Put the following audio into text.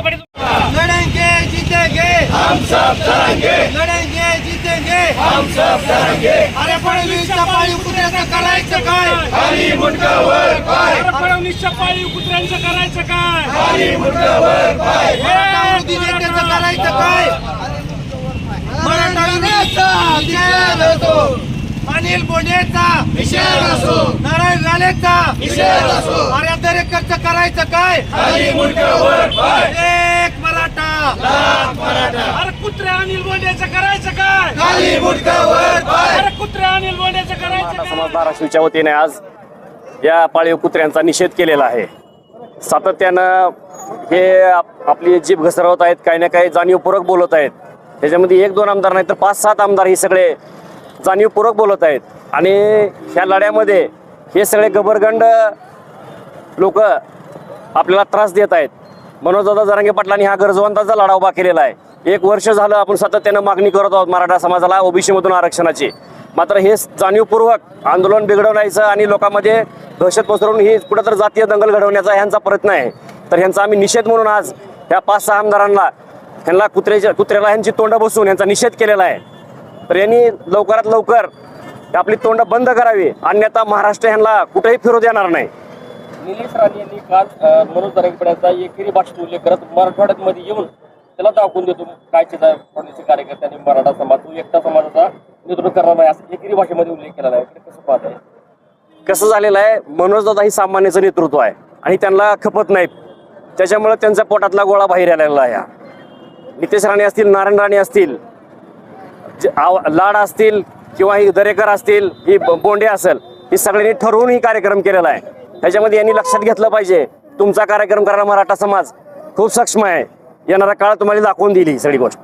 लड़ेंगे जीतेंगे. हम सब लड़ेंगे लड़ेंगे जीतेंगे. हम सब लड़ेंगे अरे फडणवीसच्या पाळी कुत्र्याचं करायचं काय? खाली मुंडकावर पाय फडणवीसच्या पायी कुत्र्यांचं करायचं काय? खाली मुंडकावर पाय करायचं काय मराठा विरोधीचा निषेध असो अनिल बोंडेचा निषेध असो. नारायण राणेचा निषेध असो. अरे दरेकरचं करायचं काय? खाली मुंडकावर पाय. एक मराठा. अरे कुत्र्या अनिल बोंड्याचं करायचं काय? खाली अरे कुत्र्या अनिल बोंड्याचं करायचं काय? समाज धाराशिवच्या वतीने आज या पाळीव कुत्र्यांचा निषेध केलेला आहे. सातत्यानं हे आप- आपली जीभ घसरवत आहेत काही ना काही जाणीवपूर्वक बोलत आहेत. त्याच्यामध्ये एक दोन आमदार नाही तर पाच सात आमदार हे सगळे जाणीवपूर्वक बोलत आहेत. आणि ह्या लढ्यामध्ये हे सगळे गबरगंड लोक आपल्याला त्रास देत आहेत. मनोजदादा जरांगे पाटलांनी हा गरजवंताचा लढा उभा केलेला आहे. एक वर्ष झालं आपण सातत्यानं मागणी करत आहोत मराठा समाजाला ओबीसीमधून आरक्षणाची. मात्र हे जाणीवपूर्वक आंदोलन बिघडवण्याचं आणि लोकांमध्ये दहशत पसरवून ही कुठंतरी जातीय दंगल घडवण्याचा ह्यांचा प्रयत्न आहे. तर ह्यांचा आम्ही निषेध म्हणून आज ह्या पाच सहा आमदारांना ह्यांना कुत्र्याच्या कुत्र्याला ह्यांची तोंड बसून यांचा निषेध केलेला आहे. तर यांनी लवकरात लवकर आपली तोंड बंद करावी. अन्यथा महाराष्ट्र ह्यांना कुठेही फिरू देणार नाही. निलेश राणे यांनी काल मनोज दरंगपड्याचा एकेरी भाषेत उल्लेख करत मराठवाड्यामध्ये येऊन त्याला दाखवून देतो काय फडणवीसचे कार्यकर्त्यांनी मराठा समाज एकटा समाजाचा नेतृत्व करणार नाही असं एकेरी भाषेमध्ये उल्लेख केलेला आहे कसं पाहत आहे कसं झालेलं आहे? मनोजदादा ही सामान्याचं नेतृत्व आहे आणि त्यांना खपत नाही. त्याच्यामुळे त्यांच्या पोटातला गोळा बाहेर आलेला आहे. नितेश राणे असतील नारायण राणे असतील लाड असतील किंवा ही दरेकर असतील ही बोंडे असेल ही सगळ्यांनी ठरवून ही कार्यक्रम केलेला आहे. त्याच्यामध्ये यांनी लक्षात घेतलं पाहिजे तुमचा कार्यक्रम करणारा मराठा समाज खूप सक्षम आहे. येणारा काळ तुम्हाला दाखवून दिली ही सगळी गोष्ट.